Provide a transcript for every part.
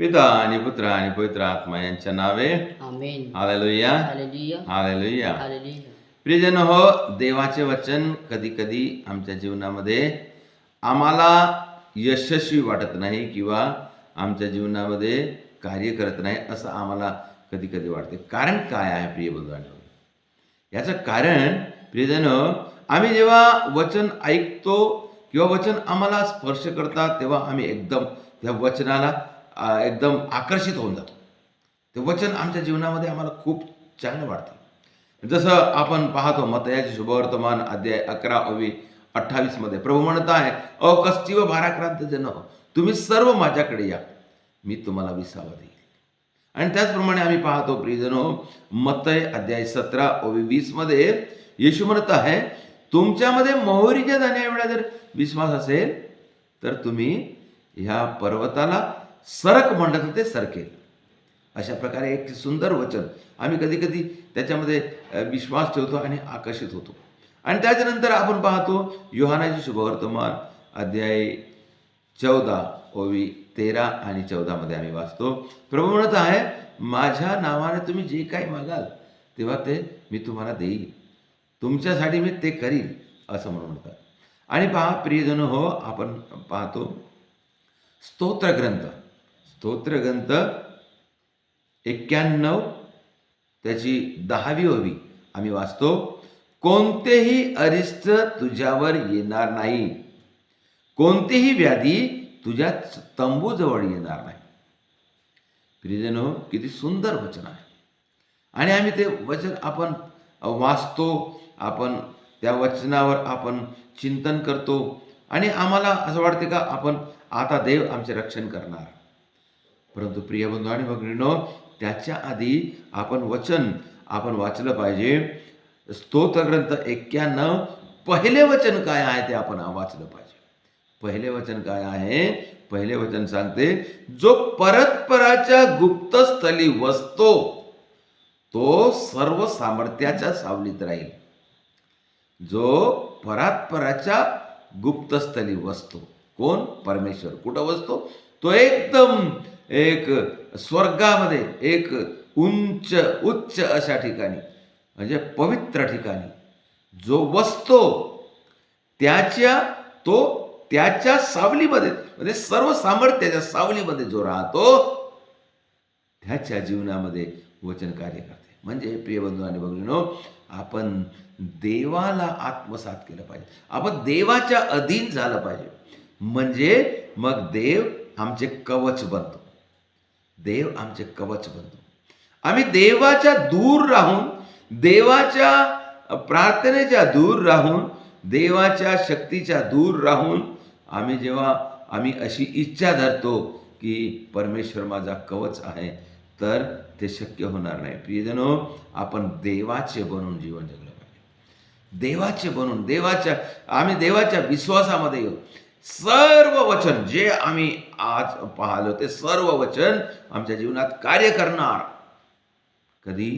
पिता आणि पुत्र आणि पवित्र आत्मा यांच्या नावे. हालेलुया. हालेलुया. प्रियजन हो देवाचे वचन कधी कधी आमच्या जीवनामध्ये आम्हाला यशस्वी वाटत नाही किंवा आमच्या जीवनामध्ये कार्य करत नाही असं आम्हाला कधी कधी वाटते. कारण काय आहे प्रिय बंधू याचं कारण प्रियजन आम्ही जेव्हा वचन ऐकतो किंवा वचन आम्हाला स्पर्श करतात तेव्हा आम्ही एकदम त्या वचनाला एकदम आकर्षित होऊन जातो. ते वचन आमच्या जीवनामध्ये आम्हाला खूप चांगलं वाटतं जसं आपण पाहतो मतयाचे शुभवर्तमान अध्याय अकरा अवी अठ्ठावीसमध्ये प्रभू म्हणत आहे अ व भाराक्रांत जन हो, तुम्ही सर्व माझ्याकडे या मी तुम्हाला विसावा देईल. आणि त्याचप्रमाणे आम्ही पाहतो प्रियजनो मतय अध्याय सतरा ओवी वीसमध्ये येशू म्हणत आहे तुमच्यामध्ये मोहरीच्या दाण्या जर विश्वास असेल तर तुम्ही ह्या पर्वताला सरक म्हणत होते सरकेल अशा प्रकारे एक सुंदर वचन आम्ही कधी कधी त्याच्यामध्ये विश्वास ठेवतो आणि आकर्षित होतो. आणि त्याच्यानंतर आपण पाहतो युहानाची शुभवर्तमान अध्याय चौदा ओवी तेरा आणि चौदामध्ये आम्ही वाचतो. प्रभू म्हणत आहे माझ्या नावाने तुम्ही जे काही मागाल तेव्हा ते मी तुम्हाला देईल. तुमच्यासाठी मी ते करील असं म्हणून म्हणतात. आणि पहा प्रियजन हो आपण पाहतो स्तोत्रग्रंथ. स्तोत्रग्रंथ एक्क्याण्णव त्याची दहावी हवी आम्ही वाचतो कोणतेही अरिष्ट तुझ्यावर येणार नाही. कोणतीही व्याधी तुझ्या तंबूजवळ येणार नाही. प्रियजनो किती सुंदर वचन आहे. आणि आम्ही ते वचन आपण वाचतो आपण त्या वचनावर आपण चिंतन करतो आणि आम्हाला असं वाटते का आपण आता देव आमचे रक्षण करणार. परंतु प्रिय बंधू आणि भगिनीनो त्याच्या आधी आपण वचन आपण वाचलं पाहिजे. स्तोत्रग्रंथ एक्क्याण्णव पहिले वचन काय आहे ते आपण वाचलं पाहिजे. पहिले वचन काय आहे? पहिले वचन सांगते जो परस्पराच्या गुप्तस्थली वसतो तो सर्व सामर्थ्याच्या सावलीत राहील. जो परात्पराच्या गुप्तस्थली वसतो कोण? परमेश्वर. कुठं वसतो? तो एकदम एक स्वर्गामध्ये एक उंच उच्च अशा ठिकाणी म्हणजे पवित्र ठिकाणी. जो बसतो त्याच्या तो त्याच्या सावलीमध्ये म्हणजे सर्व सामर्थ्याच्या सावलीमध्ये जो राहतो त्याच्या जीवनामध्ये वचन कार्य करते. म्हणजे प्रियबंधू आणि भगिनीनो आपण देवाला आत्मसात केलं पाहिजे. आपण देवाच्या अधीन झालं पाहिजे. म्हणजे मग देव आमचे कवच बनतो. देव आमचे कवच बनतो. आम्ही देवाच्या दूर राहून देवाच्या प्रार्थनेच्या दूर राहून देवाच्या शक्तीच्या दूर राहून आम्ही जेव्हा आम्ही अशी इच्छा धरतो की परमेश्वर माझा कवच आहे तर ते शक्य होणार नाही. प्रियजनो आपण देवाचे बनून जीवन जगलं पाहिजे. देवाचे बनून देवाच्या आम्ही देवाच्या विश्वासामध्ये येऊ. सर्व वचन जे आम्ही आज पाहिलो ते सर्व वचन आमच्या जीवनात कार्य करणार. कधी?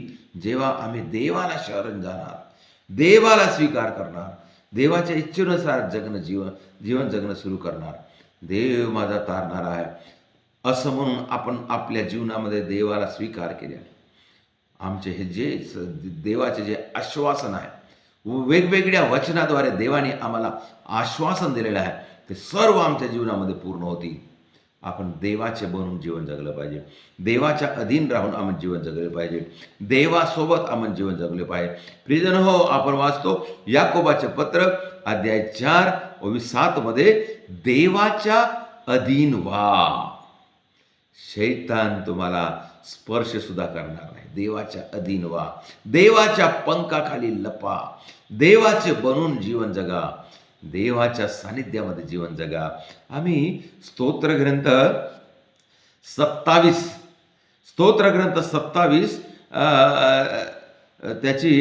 जेव्हा आम्ही देवाला शरण जाणार देवाला स्वीकार करणार देवाच्या इच्छेनुसार जगणं जीवन जीवन जगणं सुरू करणार. देव माझा तारणार आहे. असं म्हणून आपण आपल्या जीवनामध्ये देवाला स्वीकार केले आमचे हे जे देवाचे जे आश्वासन आहे वेगवेगळ्या वचनाद्वारे देवाने आम्हाला आश्वासन दिलेलं आहे. ते सर्व आमच्या जीवनामध्ये पूर्ण होतील. आपण देवाचे बनून जीवन जगलं पाहिजे. देवाच्या अधीन राहून आपण जीवन जगले पाहिजे. देवासोबत आपण जीवन जगले पाहिजे. प्रिजन हो आपण वाचतो याकोबाचे पत्र अध्याय चार व सातमध्ये देवाच्या अधीन व्हा. शैतान तुम्हाला स्पर्श सुद्धा करणार नाही. देवाच्या अधीन व्हा. देवाच्या पंखाखाली लपा. देवाचे बनून जीवन जगा. देवाच्या सानिध्यामध्ये जीवन जगा. आम्ही स्तोत्रग्रंथ सत्तावीस स्तोत्रग्रंथ सत्तावीस त्याची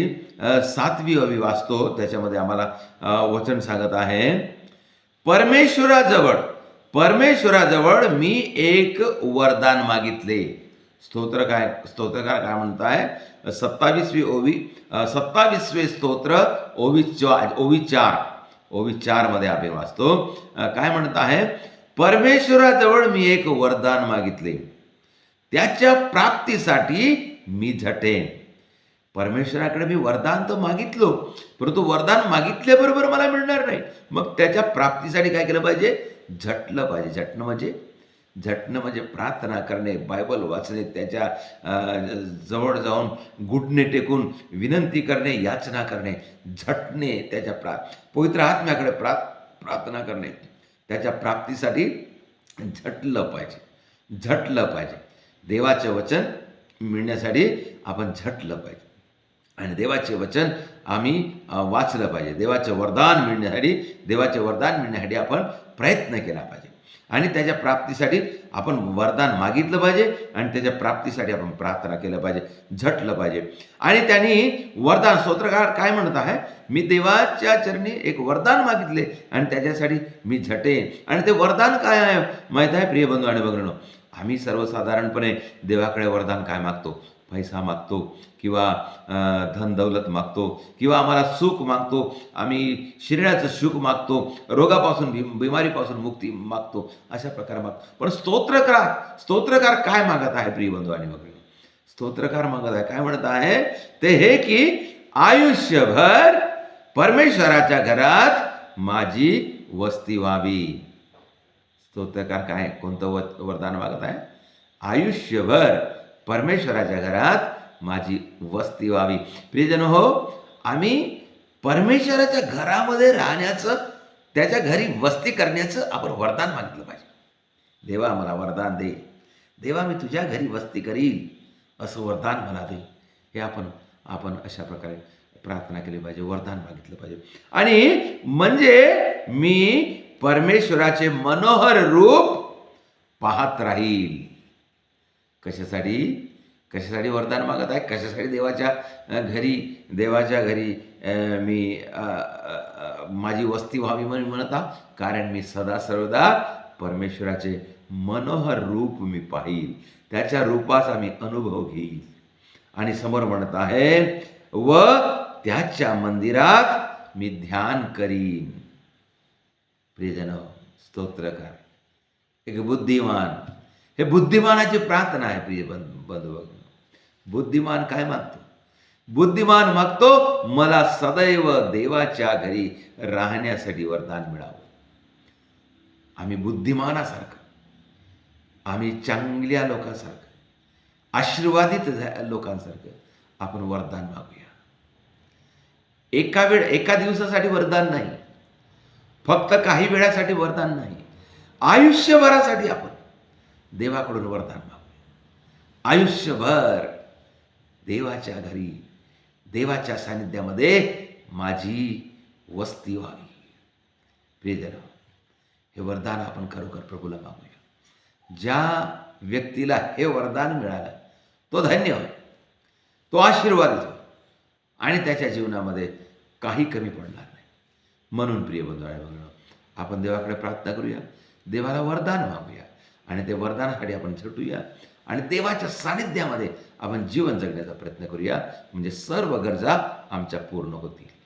सातवी अवी वाचतो. त्याच्यामध्ये आम्हाला वचन सांगत आहे परमेश्वराजवळ परमेश्वराजवळ मी एक वरदान मागितले. स्तोत्र काय स्तोत्रकार काय म्हणताय? सत्तावीसवी ओवी सत्तावीसवे स्तोत्र ओवी चा ओवी चार. ओवी चारमध्ये आपण वाचतो काय म्हणत आहे? परमेश्वराजवळ मी एक वरदान मागितले. त्याच्या प्राप्तीसाठी मी झटेन. परमेश्वराकडे मी वरदान तर मागितलो परंतु वरदान मागितल्याबरोबर मला मिळणार नाही. मग त्याच्या प्राप्तीसाठी काय केलं पाहिजे? झटलं पाहिजे. झटणं म्हणजे झटणं म्हणजे प्रार्थना करणे बायबल वाचणे त्याच्याजवळ जाऊन घुटणे टेकून विनंती करणे याचना करणे झटणे त्याच्या प्रा पवित्र आत्म्याकडे प्रा प्रार्थना करणे. त्याच्या प्राप्तीसाठी झटलं पाहिजे झटलं पाहिजे. देवाचं वचन मिळण्यासाठी आपण झटलं पाहिजे. आणि देवाचे वचन आम्ही वाचलं पाहिजे. देवाचं वरदान मिळण्यासाठी देवाचे वरदान मिळण्यासाठी आपण प्रयत्न केला पाहिजे. आणि त्याच्या प्राप्तीसाठी आपण वरदान मागितलं पाहिजे आणि त्याच्या प्राप्तीसाठी आपण प्रार्थना केलं पाहिजे झटलं पाहिजे. आणि त्यांनी वरदान स्तोत्रकार काय म्हणत आहे? मी देवाच्या चरणी एक वरदान मागितले आणि त्याच्यासाठी मी झटेन. आणि ते वरदान काय आहे? माहीत आहे प्रिय बंधू आणि भगिनींनो आम्ही सर्वसाधारणपणे देवाकडे वरदान काय मागतो? पैसा मागतो किंवा धन दौलत मागतो किंवा आम्हाला सुख मागतो. आम्ही शरीराचं सुख मागतो रोगापासून भी बिमारीपासून मुक्ती मागतो अशा प्रकारे मागतो. पण स्तोत्रकार स्तोत्रकार काय मागत आहे प्रिय बंधू आणि भगिनी स्तोत्रकार मागत आहे. काय म्हणत आहे? ते हे की आयुष्यभर परमेश्वराच्या घरात माझी वस्ती व्हावी. स्तोत्रकार काय? कोणतं व वरदान मागत आहे? आयुष्यभर परमेश्वराच्या घरात माझी वस्ती व्हावी. प्रियजन हो आम्ही परमेश्वराच्या घरामध्ये राहण्याचं त्याच्या घरी वस्ती करण्याचं आपण वरदान मागितलं पाहिजे. देवा मला वरदान दे. देवा मी तुझ्या घरी वस्ती करील असं वरदान मला दे. हे आपण आपण अशा प्रकारे प्रार्थना केली पाहिजे वरदान मागितलं पाहिजे. आणि म्हणजे मी परमेश्वराचे मनोहर रूप पाहत राहील. कशासाठी? कशासाठी वरदान मागत आहे? कशासाठी देवाच्या घरी देवाच्या घरी मी माझी वस्ती व्हावी म्हणून म्हणत आहा? कारण मी सदा सर्वदा परमेश्वराचे मनोहर रूप मी पाहिल. त्याच्या रूपाचा मी अनुभव घेईल. आणि समोर म्हणत आहे व त्याच्या मंदिरात मी ध्यान करीन. प्रियजन स्तोत्रकार एक बुद्धिमान हे बुद्धिमानाची प्रार्थना आहे प्रिय बंधू बंधू बुद्धिमान काय मागतो बुद्धिमान मागतो मला सदैव देवाच्या घरी राहण्यासाठी वरदान मिळावं. आम्ही बुद्धिमानासारखं आम्ही चांगल्या लोकांसारखं आशीर्वादित झा- लोकांसारखं आपण वरदान मागूया. एका वेळ एका दिवसासाठी वरदान नाही. फक्त काही वेळासाठी वरदान नाही. आयुष्यभरासाठी आपण देवाकडून वरदान मागूया. आयुष्यभर देवाच्या घरी देवाच्या सानिध्यामध्ये माझी वस्ती व्हावी. प्रियजन हे वरदान आपण खरोखर प्रभूला मागूया. ज्या व्यक्तीला हे वरदान मिळालं तो धन्य होय तो आशीर्वादित होय आणि त्याच्या जीवनामध्ये काही कमी पडणार नाही. म्हणून प्रिय बंधू आहे आपण देवाकडे प्रार्थना करूया. देवाला वरदान मागूया. आणि ते वरदानासाठी आपण झटूया. आणि देवाच्या सानिध्यामध्ये आपण जीवन जगण्याचा प्रयत्न करूया. म्हणजे सर्व गरजा आमच्या पूर्ण होतील.